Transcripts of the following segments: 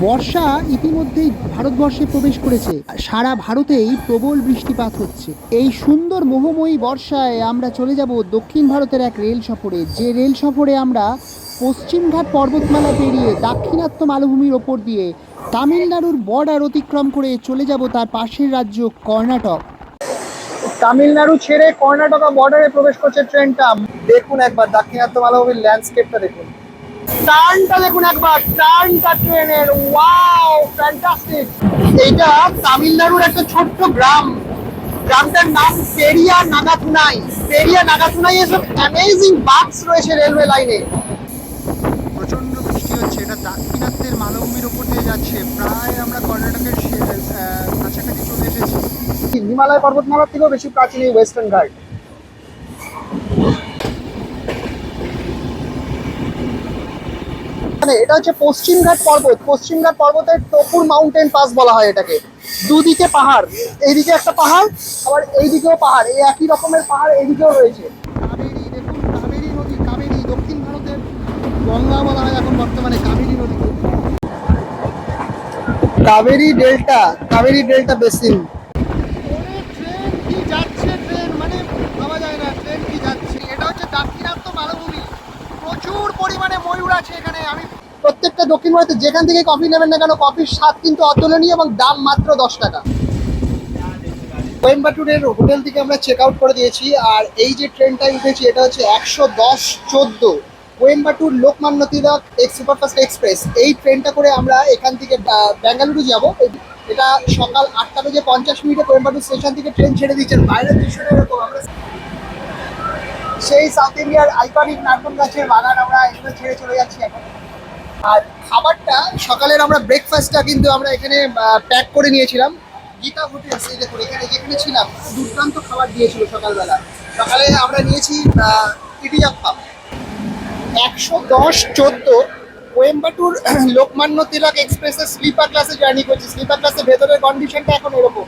বর্ষা ইতিমধ্যেই ভারতবর্ষে প্রবেশ করেছে। সারা ভারতেই প্রবল বৃষ্টিপাত হচ্ছে। এই সুন্দর মোহময়ী বর্ষায় আমরা চলে যাব দক্ষিণ ভারতের এক রেল সফরে। যে রেল সফরে আমরা পশ্চিমঘাট পর্বতমালা পেরিয়ে দাক্ষিণাত্য মালভূমির ওপর দিয়ে তামিলনাড়ুর বর্ডার অতিক্রম করে চলে যাব তার পাশের রাজ্য কর্ণাটক। তামিলনাড়ু ছেড়ে কর্ণাটকা বর্ডারে প্রবেশ করছে ট্রেনটা। দেখুন একবার দাক্ষিণাত্য মালভূমির ল্যান্ডস্কেপটা দেখুন। টার্নটা দেখুন একবার টার্নটা ট্রেনের ওয়াও ফ্যান্টাস্টিক এইটা তামিলনাড়ুর একটা ছোট্ট গ্রাম। গ্রামটার নাম পেরিয়া নাগাথুনাই। পেরিয়া নাগাথুনাই এসব অ্যামেজিং বাক্স রয়েছে রেলওয়ে লাইনে প্রচণ্ড বৃষ্টি হচ্ছে এটা দাক্ষিণাত্যের মালভূমির উপর দিয়ে যাচ্ছে। প্রায় আমরা কর্ণাটকের কাছাকাছি চলে এসেছি। হিমালয় পর্বতমালার থেকেও বেশি প্রাচীন এই ওয়েস্টার্ন ঘাট মানে এটা হচ্ছে পশ্চিমঘাট পর্বত। পশ্চিমঘাট পর্বতের টপুর মাউন্টেন পাস বলা হয় এটাকে। দুদিকে পাহাড়, এইদিকে একটা পাহাড়, আবার এইদিকেও পাহাড়। এই একই রকমের পাহাড় এইদিকেও রয়েছে। কাবেরী, দেখুন, কাবেরী নদী, কাবেরী, দক্ষিণ ভারতের গঙ্গা বলা হয় এখন বর্তমানে কাবেরী নদীকে Kaveri delta Kaveri delta basin. মানে এটা হচ্ছে দাক্ষিণাত্য মালভূমি। প্রচুর পরিমাণে ময়ূর আছে এখানে, আমি প্রত্যেকটা দক্ষিণ ভারতে যেখান থেকে কফি নেবেন না কেন কফির স্বাদ কিন্তু অতুলনীয় এবং দাম মাত্র দশ টাকা। কোয়েম্বাটুরের হোটেল থেকে আমরা চেক আউট করে দিয়েছি, আর এই যে ট্রেনটায় উঠেছি, এটা হচ্ছে একশো দশ চোদ্দ। Coimbatore Lokmanya Tilak ex superfast express. এই ট্রেনটা করে আমরা এখান থেকে বেঙ্গালুরু যাব। এটা সকাল আটটা বেজে পঞ্চাশ মিনিটে কোয়েম্বাটুর স্টেশন থেকে ট্রেন ছেড়ে দিচ্ছেন বাইরের দৃশ্যটা এরকম আমরা। সেই সাউথ ইন্ডিয়ার আইকনিক নারকোল গাছের বাগান। আমরা এখানে ছেড়ে চলে যাচ্ছি এখন। আর খাবারটা, সকালের আমরা ব্রেকফাস্টটা কিন্তু আমরা এখানে প্যাক করে নিয়েছিলাম। গীতা হোটেলস এই দেখুন, এখানে যেখানে ছিলাম, দুর্দান্ত খাবার দিয়েছিল সকালবেলা। সকালে আমরা নিয়েছি ইডিয়াপ্পা। একশো দশ চোদ্দ কোয়েম্বাটুর লোকমান্য তিলক এক্সপ্রেসের স্লিপার ক্লাসে জার্নি করছি। স্লিপার ক্লাসের ভেতরের কন্ডিশনটা এখন এরকম।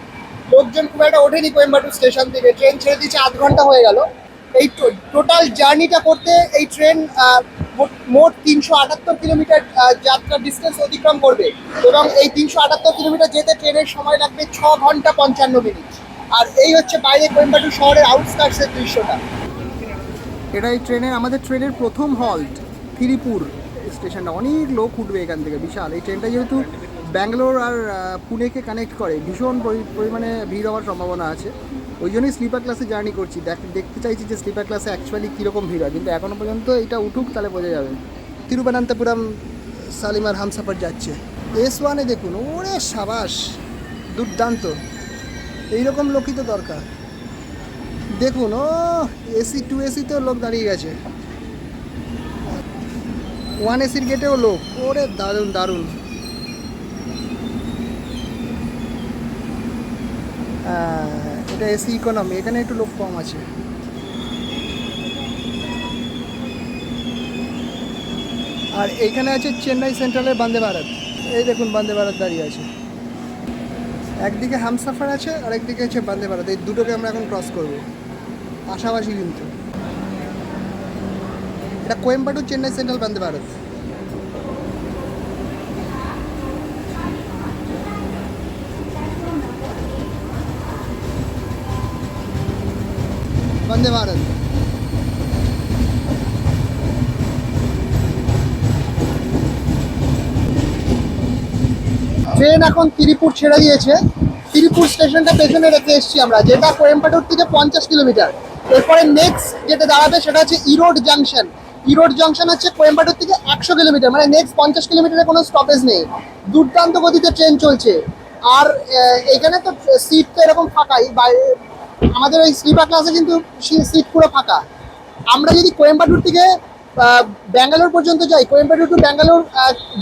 লোকজন খুব একটা ওঠেনি কোয়েম্বাটুর স্টেশন থেকে। ট্রেন ছেড়ে দিয়েছে, আধ ঘণ্টা হয়ে গেল। এই টোটাল জার্নিটা করতে এই ট্রেন মোট তিনশো আটাত্তর কিলোমিটার যাত্রা ডিস্টেন্স অতিক্রম করবে এবং এই তিনশো আটাত্তর কিলোমিটার যেতে ট্রেনের সময় লাগবে ছ ঘণ্টা পঞ্চান্ন মিনিট। আর এই হচ্ছে বাইরে কোয়েম্বাটুর শহরের আউটস্কার্টসের দৃশ্যটা। এটা এই ট্রেনে, আমাদের ট্রেনের প্রথম হল্ট থিরিপুর স্টেশনটা। অনেক লোক উঠবে এখান থেকে, বিশাল। এই ট্রেনটা যেহেতু ব্যাঙ্গালোর আর পুনেকে কানেক্ট করে। ভীষণ পরিমাণে ভিড় হওয়ার সম্ভাবনা আছে। ওই জন্যই স্লিপার ক্লাসে জার্নি করছি। দেখ, দেখতে চাইছি যে স্লিপার ক্লাসে অ্যাকচুয়ালি কীরকম ভিড় হয়। কিন্তু এখনও পর্যন্ত এটা উঠুক, তাহলে বোঝা যাবে। তিরুবনন্তপুরম, শালিমার হামসাফার যাচ্ছে। এস ওয়ানে দেখুন, ওরে সাবাস! দুর্দান্ত। এইরকম লোকই তো দরকার। দেখুন, ও এসি টু এসিতেও লোক দাঁড়িয়ে গেছে। ওয়ান এসির গেটেও লোক। ওরে দারুণ দারুণ। এটা এসি ইকোনমি এখানে একটু লোক কম আছে। আর এইখানে আছে চেন্নাই সেন্ট্রালের বন্দে ভারত। এই দেখুন, বন্দে ভারত দাঁড়িয়ে আছে। একদিকে হামসাফার আছে আর একদিকে আছে বন্দে ভারত। এই দুটোকে আমরা এখন ক্রস করব। পাশাপাশি কিন্তু। এটা কোয়েম্বাটুর চেন্নাই সেন্ট্রাল বন্দে ভারত। বন্দে ভারত। ট্রেন এখন তিরিপুর ছেড়ে দিয়েছে। তিরিপুর স্টেশনটা পেছনে রেখে এসেছি আমরা, যেটা কোয়েম্বাটুর থেকে পঞ্চাশ কিলোমিটার। এরপরে নেক্সট যেটা দাঁড়াবে সেটা হচ্ছে ইরোড জাংশন ইরোড জাংশন হচ্ছে কোয়েম্বাটুর থেকে একশো কিলোমিটার মানে নেক্সট পঞ্চাশ কিলোমিটারে কোনো স্টপেজ নেই। দুর্দান্ত গতিতে ট্রেন চলছে। আর এখানে তো সিট তো এরকম ফাঁকাই আমাদের ওই স্লিপার ক্লাসে কিন্তু সিট পুরো ফাঁকা। আমরা যদি কোয়েম্বাটুর থেকে ব্যাঙ্গালোর পর্যন্ত যাই, কোয়েম্বাটুর টু ব্যাঙ্গালোর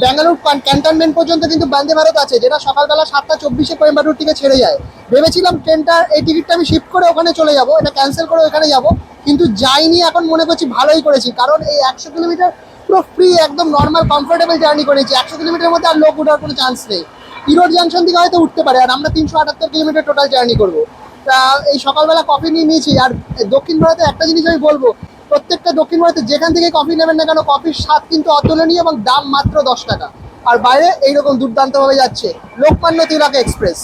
ব্যাঙ্গালোর ক্যান্টনমেন্ট পর্যন্ত কিন্তু বন্দে ভারত আছে, যেটা সকালবেলা সাতটা চব্বিশে কোয়েম্বাটুর থেকে ছেড়ে যায়। ভেবেছিলাম ট্রেনটা, এই টিকিটটা আমি শিফট করে ওখানে চলে যাব, এটা ক্যান্সেল করে ওখানে যাব, কিন্তু যাইনি, এখন মনে করছি ভালোই করেছি, কারণ এই একশো কিলোমিটার পুরো ফ্রি একদম নর্মাল কমফোর্টেবল জার্নি করেছি। একশো কিলোমিটার মধ্যে আর লোক ওঠার কোনো চান্স নেই। ইরোড জাংশন থেকে হয়তো উঠতে পারে, আর আমরা তিনশো আটাত্তর কিলোমিটার টোটাল জার্নি করব। তা এই সকালবেলা কফি নিয়ে নিয়েছি। আর দক্ষিণ ভারতে একটা জিনিস আমি বলব, প্রত্যেকটা দক্ষিণ ভারতে যেখান থেকে কফি নেবেন না কেন কফির স্বাদ কিন্তু অতুলনীয় এবং দাম মাত্র দশ টাকা। আর বাইরে এইরকম দুর্দান্ত ভাবে যাচ্ছে। লোকমান্য তিলক এক্সপ্রেস।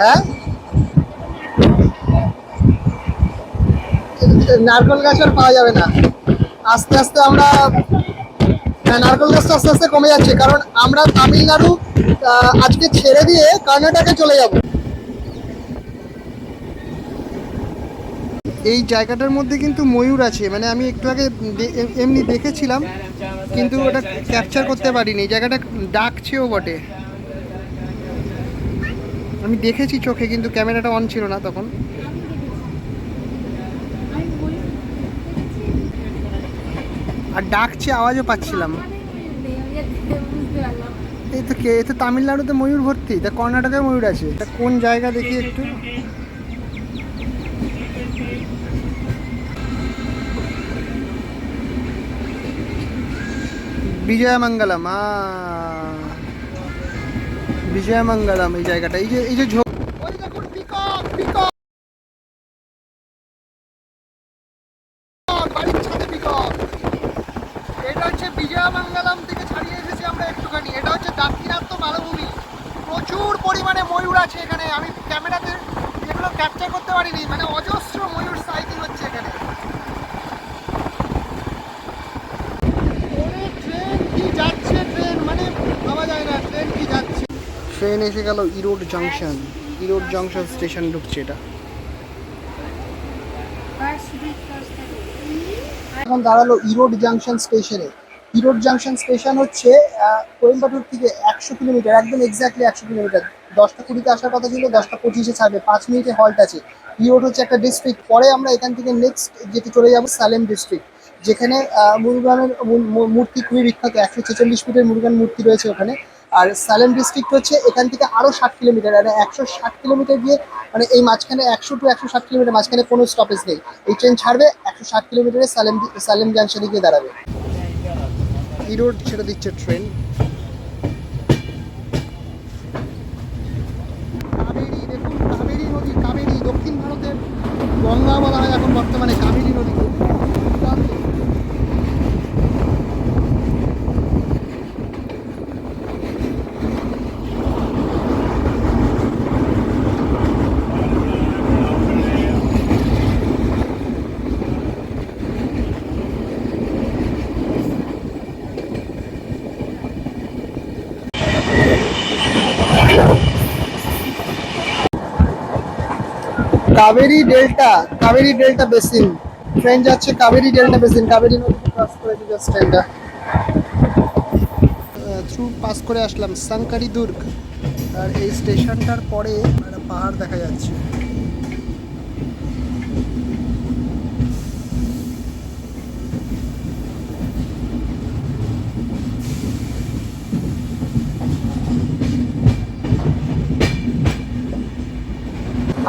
হ্যাঁ? নারকল গাছ আর পাওয়া যাবে না। আস্তে আস্তে আমরা হ্যাঁ নারকল গাছটা আস্তে আস্তে কমে যাচ্ছে। কারণ আমরা তামিলনাড়ু আজকে ছেড়ে দিয়ে কর্ণাটকে চলে যাব। এই জায়গাটার মধ্যে কিন্তু ময়ূর আছে। মানে আমি একটু আগে এমনি দেখেছিলাম, কিন্তু ওটা ক্যাপচার করতে পারিনি। এই জায়গাটা ডাকছেও বটে। আমি দেখেছি চোখে, কিন্তু ক্যামেরাটা অন ছিল না তখন। আর ডাকছে, আওয়াজও পাচ্ছিলাম। এই তো কে এই তো তামিলনাড়ুতে ময়ূর ভর্তি, তা কর্ণাটকে ময়ূর আছে। তা কোন জায়গা দেখি একটু? বিজয়মঙ্গলম বিজয়মঙ্গলম এই জায়গাটা। এই যে এই যে এটা হচ্ছে থেকে ছাড়িয়ে আমরা একটুখানি। এটা হচ্ছে মালভূমি। প্রচুর পরিমাণে ময়ূর আছে এখানে। আমি ক্যামেরাতে এগুলো ক্যাপচার করতে পারিনি। মানে অজস্র ময়ূর সাইকেল হচ্ছে এখানে ওরে ট্রেন কি যাচ্ছে ট্রেন মানে ভাবা যায় না ট্রেন কি যাচ্ছে ট্রেন এসে গেল Erode junction. Erode junction station ঢুকছে এটা। এখন দাঁড়াল ইরোড জাংশন স্টেশনে। ইরোড জাংশন স্টেশন হচ্ছে কোয়েম্বাটুর থেকে একশো কিলোমিটার, একদম এক্স্যাক্টলি একশো কিলোমিটার। দশটা কুড়িতে আসার কথা ছিল, দশটা পঁচিশে ছাড়বে, পাঁচ মিনিটে হল্ট আছে। ইরোড হচ্ছে একটা ডিস্ট্রিক্ট পরে আমরা এখান থেকে নেক্সট যেতে চলে যাব সালেম ডিস্ট্রিক্ট যেখানে মুরুগানের মূর্তি খুবই বিখ্যাত, একশো ছেচল্লিশ ফিটের মুরগান মূর্তি রয়েছে ওখানে। আর সালেম ডিস্ট্রিক্ট হচ্ছে এখান থেকে আরও ষাট কিলোমিটার আর একশো ষাট কিলোমিটার গিয়ে মানে এই মাঝখানে একশো টু একশো ষাট কিলোমিটার মাঝখানে কোনো স্টপেজ নেই। এই ট্রেন ছাড়বে একশো ষাট কিলোমিটারে সালেম সালেম জাংশনে গিয়ে দাঁড়াবে। ই রোড ছেড়ে দিচ্ছে ট্রেন কাবেরী দেখুন কাবেরী নদী কাবেরী দক্ষিণ ভারতের গঙ্গা বলা হয় এখন বর্তমানে কাবেরী নদীকে Kaveri delta Kaveri delta basin. Train যাচ্ছে কাবেরী ডেল্টা বেসিন। কাবেরী নদী ক্রস করে জাস্ট ট্রেনটা থ্রু পাস করে আসলাম সাংকারি দুর্গ। আর এই স্টেশনটার পরে একটা পাহাড় দেখা যাচ্ছে।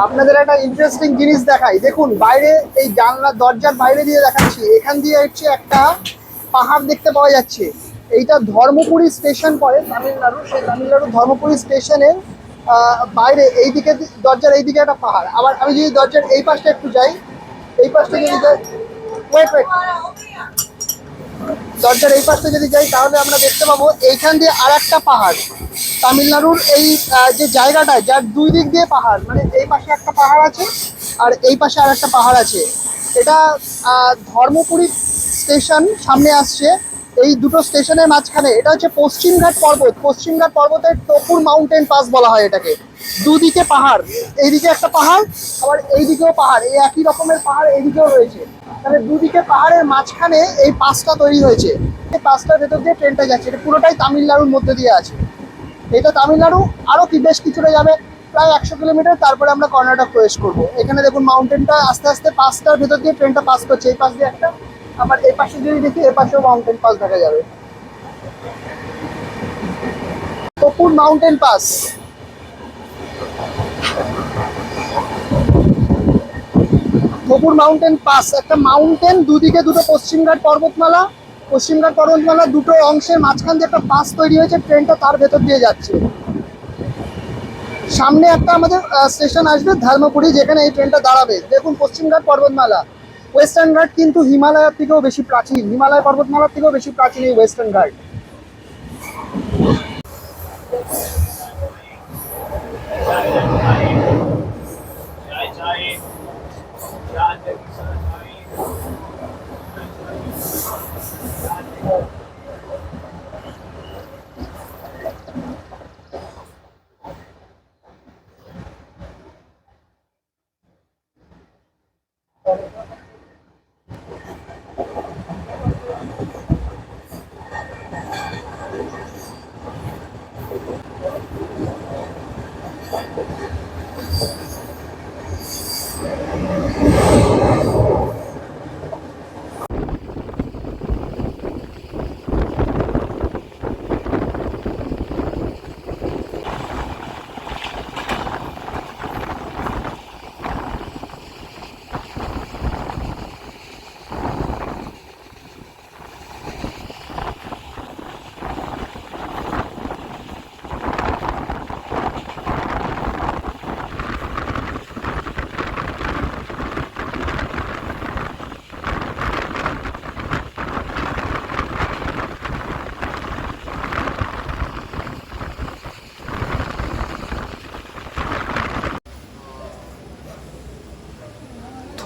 আপনাদের একটা ইন্টারেস্টিং জিনিস দেখাই। দেখুন, বাইরে এই জানলা দরজার বাইরে দিয়ে দেখাচ্ছি। এখান দিয়ে হচ্ছে একটা পাহাড় দেখতে পাওয়া যাচ্ছে। এইটা ধর্মপুরী স্টেশন পড়ে তামিলনাড়ু। সেই তামিলনাড়ু ধর্মপুরী স্টেশনের বাইরে এই দিকে দরজার এই দিকে একটা পাহাড়। আবার আমি যদি দরজার এই পাশটা একটু যাই, এই পাশটা যদি ওয়েট ওয়েট দরজার এই পাশে যদি যাই, তাহলে আমরা দেখতে পাবো এইখান দিয়ে আর একটা পাহাড়। তামিলনাড়ুর এই যে জায়গাটা যার দুই দিক দিয়ে পাহাড় মানে এই পাশে একটা পাহাড় আছে আর এই পাশে আর একটা পাহাড় আছে। এটা ধর্মপুরী স্টেশন সামনে আসছে। এই দুটো স্টেশনের মাঝখানে, এটা হচ্ছে পশ্চিমঘাট পর্বত। পশ্চিমঘাট পর্বতের টপুর মাউন্টেন পাস বলা হয় এটাকে। দুদিকে পাহাড়, এইদিকে একটা পাহাড়, আবার এইদিকেও পাহাড়। এই একই রকমের পাহাড় এইদিকেও রয়েছে। তাহলে দুদিকে পাহাড়ের মাঝখানে এই পাসটা তৈরি হয়েছে। এই পাসটার ভেতর দিয়ে ট্রেনটা যাচ্ছে। এটা পুরোটাই তামিলনাড়ুর মধ্যে দিয়ে আছে। এটা তামিলনাড়ু আরও কি বেশ কিছুটা যাবে, প্রায় একশো কিলোমিটার, তারপরে আমরা কর্ণাটক প্রবেশ করব। এখানে দেখুন মাউন্টেনটা আস্তে আস্তে পাসটার ভেতর দিয়ে ট্রেনটা পাস করছে। এই পাশ দিয়ে একটা, আবার এই পাশে যদি দেখি, এ পাশেও মাউন্টেন পাস দেখা যাবে। কপুর মাউন্টেন পাস কপুর মাউন্টেন পাস, একটা মাউন্টেন দুদিকে দুটো পশ্চিমঘাট পর্বতমালা পশ্চিমঘাট পর্বতমালা দুটো অংশের মাঝখান দিয়ে একটা পাস তৈরি হয়েছে ট্রেনটা তার ভেতর দিয়ে যাচ্ছে। সামনে একটা আমাদের স্টেশন আসবে ধর্মপুরি, যেখানে এই ট্রেনটা দাঁড়াবে। দেখুন পশ্চিমঘাট পর্বতমালা। ওয়েস্টার্ন ঘাট কিন্তু হিমালয়ের থেকেও বেশি প্রাচীন, হিমালয় পর্বতমালার থেকেও বেশি প্রাচীন এই ওয়েস্টার্ন ঘাট।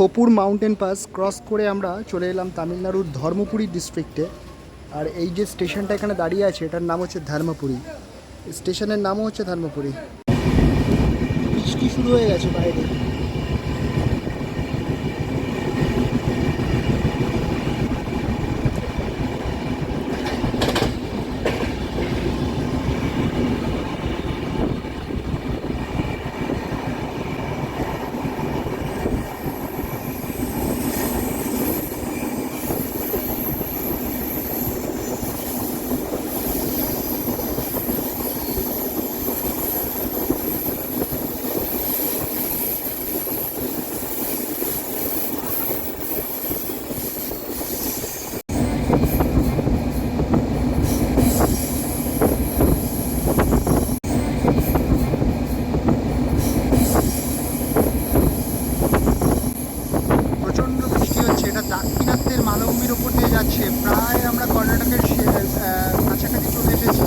থোপুর মাউন্টেন পাস ক্রস করে আমরা চলে এলাম তামিলনাড়ুর ধর্মপুরী ডিস্ট্রিক্টে। আর এই যে স্টেশনটা এখানে দাঁড়িয়ে আছে, এটার নাম হচ্ছে ধর্মপুরী। স্টেশনের নামও হচ্ছে ধর্মপুরী। বৃষ্টি শুরু হয়ে গেছে বাইরে প্রচণ্ড বৃষ্টি হচ্ছে এটা দাক্ষিণাত্যের মালভূমির ওপর দিয়ে যাচ্ছে প্রায় আমরা কর্ণাটকের শে- আহ, কাছাকাছি চলে এসেছি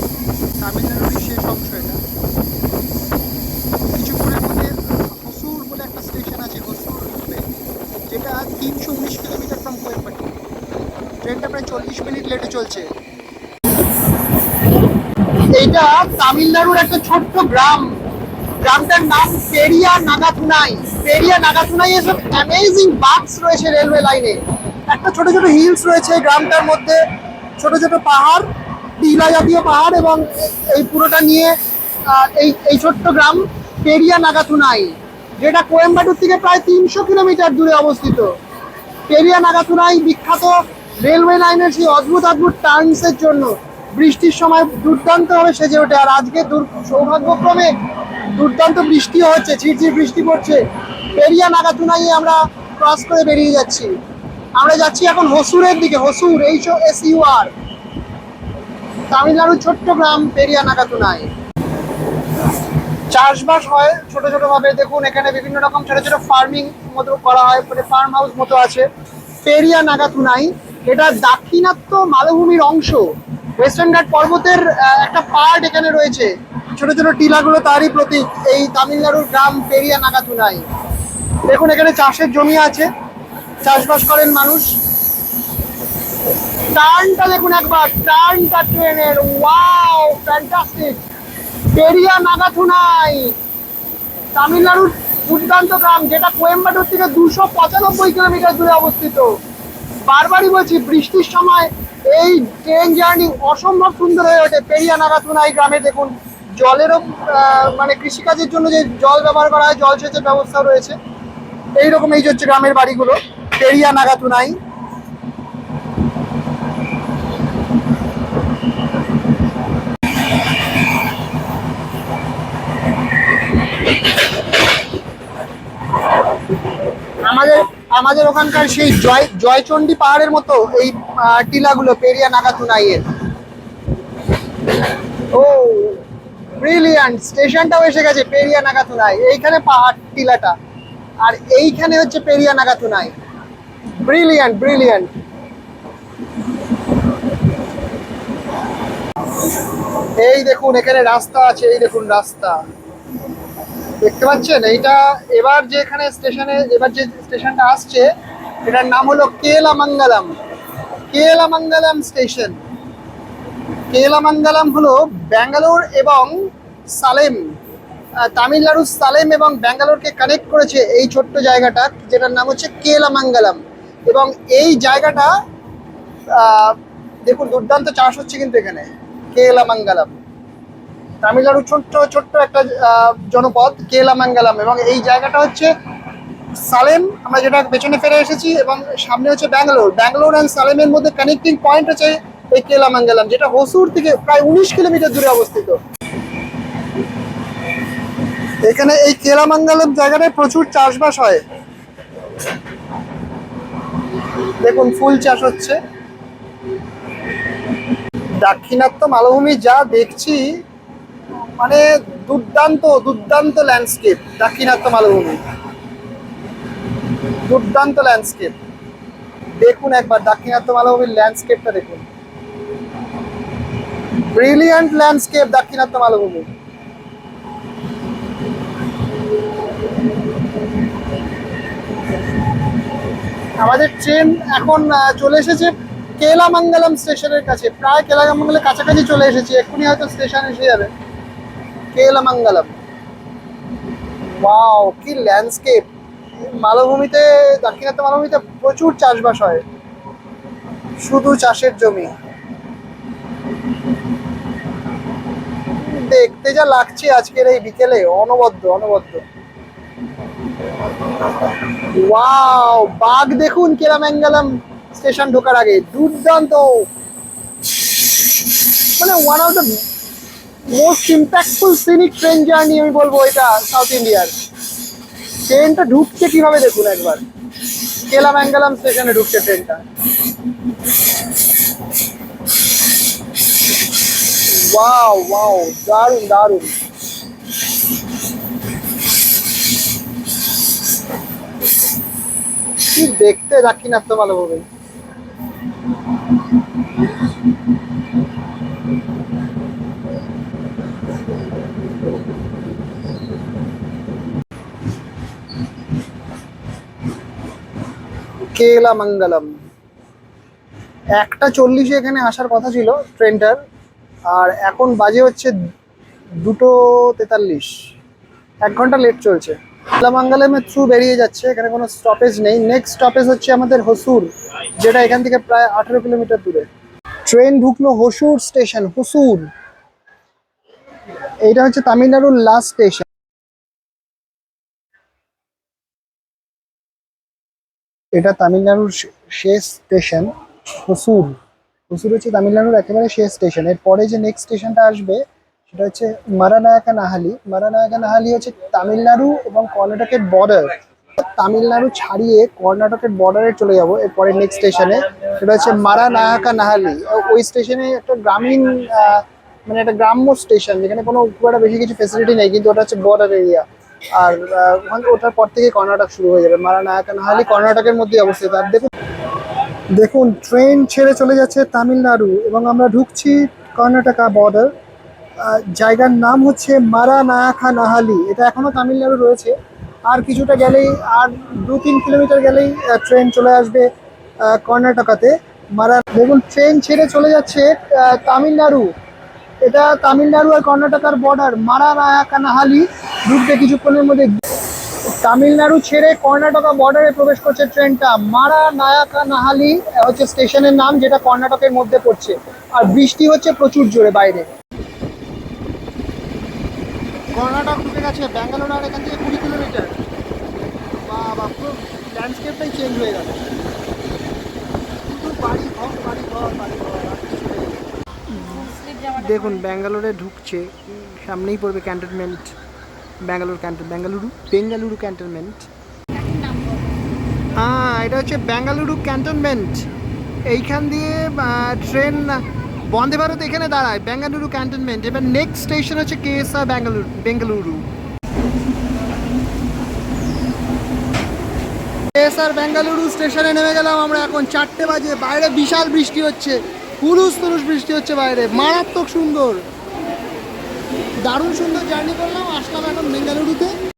তামিলনাড়ুরই শেষ অংশ এটা কিছুক্ষণের মধ্যে হসুর বলে একটা স্টেশন আছে হসুর ঢুকবে যেটা তিনশো উনিশ কিলোমিটার ফ্রম কোয়েম্বাটুর ট্রেনটা প্রায় চল্লিশ লেটে চলছে। এইটা তামিলনাড়ুর একটা ছোট্ট গ্রাম। গ্রামটার নাম পেরিয়া নাগাথুনাই। পেরিয়া নাগাথুনাই এসব অ্যামেজিং বাক্স রয়েছে রেলওয়ে লাইনে একটা ছোট ছোট হিলস রয়েছে গ্রামটার মধ্যে। ছোট ছোট পাহাড়, টিলা জাতীয় পাহাড় এবং এই পুরোটা নিয়ে এই এই ছোট্ট গ্রাম পেরিয়া নাগাথুনাই, যেটা কোয়েম্বাটুর থেকে প্রায় তিনশো কিলোমিটার দূরে অবস্থিত। পেরিয়া নাগাথুনাই বিখ্যাত রেলওয়ে লাইনের সেই অদ্ভুত অদ্ভুত টার্নসের জন্য বৃষ্টির সময় দুর্দান্তভাবে সেজে ওঠে। আর আজকে সৌভাগ্যক্রমে দুর্দান্ত বৃষ্টি হচ্ছে, ঝিরঝির বৃষ্টি পড়ছে। পেরিয়া নাগাথুনাই আমরা ক্রস করে বেরিয়ে যাচ্ছি। আমরা যাচ্ছি এখন হসুরের দিকে, Hosur H O S U R তামিলনাড়ুর ছোট্ট গ্রাম পেরিয়া নাগাথুনাই চাষবাস হয় ছোট ছোট ভাবে। দেখুন, এখানে বিভিন্ন রকম ছোট ছোট ফার্মিং মতো করা হয় মানে ফার্ম হাউস মতো আছে। পেরিয়া নাগাথুনাই এটা দাক্ষিণাত্য মালভূমির অংশ। ওয়েস্টার্ন ঘাট পর্বতের একটা পার্ট এখানে রয়েছে। ছোট ছোট টিলাগুলো তারই প্রতীক। এই তামিলনাড়ুর গ্রাম পেরিয়া নাগাথুনাই দেখুন, এখানে চাষের জমি আছে। চাষবাস করেন মানুষ। টার্নটা দেখুন একবার। টার্নটা ট্রেনের। ওয়াও ফ্যান্টাস্টিক পেরিয়া নাগাথুনাই তামিলনাড়ুর দুর্দান্ত গ্রাম, যেটা কোয়েম্বাটুর থেকে দুশো পঁচানব্বই কিলোমিটার দূরে অবস্থিত। বারবারই বলছি, বৃষ্টির সময় এই ট্রেন জার্নি অসম্ভব সুন্দর হয়ে ওঠে। পেরিয়া নাগাথুনাই গ্রামে দেখুন, জলেরও মানে কৃষিকাজের জন্য যে জল ব্যবহার করা হয় জলসেচের ব্যবস্থা রয়েছে। এইরকম এই হচ্ছে গ্রামের বাড়িগুলো, পেরিয়া নাগাথুনাই আমাদের ওখানকার সেই জয়, জয়চণ্ডী পাহাড়ের মতো এই টিলাগুলো, পেরিয়া নাগাথুনাইয়ের ও ব্রিলিয়ান্ট স্টেশনটাও এসে গেছে, পেরিয়া নাগাথুনাই এইখানে পাহাড়, টিলাটা। আর এইখানে হচ্ছে পেরিয়া নাগাথুনাই ব্রিলিয়ান্ট ব্রিলিয়ান্ট এই দেখুন, এখানে রাস্তা আছে, এই দেখুন রাস্তা। দেখতে পাচ্ছেন, এইটা এবার যে এখানে স্টেশনে, এবার যে স্টেশনটা আসছে, এটার নাম হলো কেলামঙ্গলম। কেলামঙ্গলম স্টেশন। কেলামঙ্গলম হলো ব্যাঙ্গালোর এবং সালেম তামিলনাড়ুর সালেম এবং ব্যাঙ্গালোরকে কানেক্ট করেছে এই ছোট্ট জায়গাটা, যেটার নাম হচ্ছে কেলামঙ্গলম। এবং এই জায়গাটা দেখুন, দুর্দান্ত চাষ হচ্ছে কিন্তু এখানে, কেলামঙ্গলম। তামিলনাড়ুর ছোট্ট ছোট্ট একটা জনপদ কেলামঙ্গলম এবং এই জায়গাটা হচ্ছে সালেম, আমরা যেটা পেছনে ফেলে এসেছি, এবং সামনে হচ্ছে ব্যাঙ্গালোর। ব্যাঙ্গালোর অ্যান্ড সালেমের মধ্যে কানেক্টিং পয়েন্ট হচ্ছে এই কেলামঙ্গলম যেটা হসুর থেকে প্রায় উনিশ কিলোমিটার দূরে অবস্থিত। এখানে এই কেলামঙ্গলম জায়গাটায় প্রচুর চাষবাস হয়। দেখুন, ফুল চাষ হচ্ছে। দাক্ষিণাত্য মালভূমি যা দেখছি মানে দুর্দান্ত দুর্দান্ত ল্যান্ডস্কেপ দাক্ষিণাত্য মালভূমি। দুর্দান্ত ল্যান্ডস্কেপ দেখুন একবার দাক্ষিণাত্য মালভূমির ল্যান্ডস্কেপটা দেখুন। ব্রিলিয়ান্ট ল্যান্ডস্কেপ দাক্ষিণাত্য মালভূমি। আমাদের ট্রেন এখন চলে এসেছে কেলামঙ্গলম স্টেশনের কাছে। প্রায় কেলামঙ্গলের কাছাকাছি চলে এসেছি। এক্ষুনি হয়তো স্টেশন এসে যাবে। কেলামঙ্গলম ওয়াও কি ল্যান্ডস্কেপ মালভূমিতে, দাক্ষিণাত্য মালভূমিতে প্রচুর চাষবাস হয়। শুধু চাষের জমি। দেখতে যা লাগছে আজকের এই বিকেলে, অনবদ্য অনবদ্য। ওয়াও বাঘ দেখুন কেরাম্যাঙ্গালাম স্টেশন ঢোকার আগে। দুর্দান্ত। মানে one of the most impactful scenic train journey আমি বলব এটা সাউথ ইন্ডিয়ার ট্রেনটা ঢুকছে কীভাবে দেখুন একবার। কেলাম্যাঙ্গালাম স্টেশনে ঢুকছে ট্রেনটা ওয়াও ওয়াও দারুণ দারুণ। কি দেখতে দাক্ষিণাত্য মালভূমি কেলামঙ্গলম। একটা চল্লিশে এখানে আসার কথা ছিল ট্রেনটার, আর এখন বাজে হচ্ছে দুটো তেতাল্লিশ। এক ঘণ্টা লেট চলছে। কেলামঙ্গলমের থ্রু বেরিয়ে যাচ্ছে, এখানে কোনো স্টপেজ নেই। নেক্সট স্টপেজ হচ্ছে আমাদের হসুর, যেটা এখান থেকে প্রায় আঠেরো কিলোমিটার দূরে। ট্রেন ঢুকলো হসুর স্টেশন হসুর। এইটা হচ্ছে তামিলনাড়ুর লাস্ট স্টেশন এটা তামিলনাড়ুর শেষ স্টেশন হসুর হসুর হচ্ছে তামিলনাড়ুর একেবারে শেষ স্টেশন। এর পরে যে নেক্সট স্টেশনটা আসবে, সেটা হচ্ছে মারানায়াকা নাহালি। মারানায়াকা নাহালি হচ্ছে তামিলনাড়ু এবং কর্ণাটকের বর্ডার তামিলনাড়ু ছাড়িয়ে কর্ণাটকের বর্ডারে চলে যাব, এরপরে নেক্সট স্টেশনে সেটা হচ্ছে মারানায়াকা নাহালি। ওই স্টেশনে একটা গ্রামীণ মানে একটা গ্রাম্য স্টেশন যেখানে কোনো খুব একটা বেশি কিছু ফেসিলিটি নেই, কিন্তু ওটা হচ্ছে বর্ডার এরিয়া আর আহ, ওটার পর থেকে কর্ণাটক শুরু হয়ে যাবে। মারানায়াকা নাহালি কর্ণাটকের মধ্যে অবস্থিত। আর দেখুন দেখুন ট্রেন ছেড়ে চলে যাচ্ছে তামিলনাড়ু এবং আমরা ঢুকছি কর্ণাটকা বর্ডার জায়গার নাম হচ্ছে মারানায়াকা নাহালি এটা এখনও তামিলনাড়ু রয়েছে। আর কিছুটা গেলেই আর দু তিন কিলোমিটার গেলেই ট্রেন চলে আসবে কর্ণাটকাতে। মারা দেখুন ট্রেন ছেড়ে চলে যাচ্ছে তামিলনাড়ু। এটা তামিলনাড়ু আর কর্ণাটকার বর্ডার মারানায়াকা নাহালি ঢুকবে কিছুক্ষণের মধ্যে তামিলনাড়ু ছেড়ে কর্ণাটকা বর্ডারে প্রবেশ করছে ট্রেনটা। মারা নায়াকা নাহালি হচ্ছে স্টেশনের নাম যেটা কর্ণাটকের মধ্যে পড়ছে। আর বৃষ্টি হচ্ছে প্রচুর জোরে বাইরে। কর্ণাটক ঢুকে গেছে, ব্যাঙ্গালোর আর এখান থেকে কুড়ি কিলোমিটার। বা পুরো ল্যান্ডস্কেপটাই চেঞ্জ হয়ে গেল। শুধু বাড়ি ঘর বাড়ি ঘর বাড়ি ঘর। দেখুন, ব্যাঙ্গালোরে ঢুকছে, সামনেই পড়বে cantonment Bangalore canton Bengaluru, Bengaluru cantonment হ্যাঁ এটা হচ্ছে বেঙ্গালুরু ক্যান্টনমেন্ট এইখান দিয়ে ট্রেন বন্দে ভারত এখানে দাঁড়ায় বেঙ্গালুরু ক্যান্টনমেন্ট এবার নেক্সট স্টেশন হচ্ছে কেএসআর ব্যাঙ্গালুরু, বেঙ্গালুরু। কেএসআর বেঙ্গালুরু স্টেশনে নেমে গেলাম আমরা এখন, চারটে বাজে, বাইরে বিশাল বৃষ্টি হচ্ছে। হুলুস তুলুস বৃষ্টি হচ্ছে বাইরে। মারাত্মক সুন্দর। দারুণ সুন্দর জার্নি করলাম। আসলাম এখন বেঙ্গালুরুতে।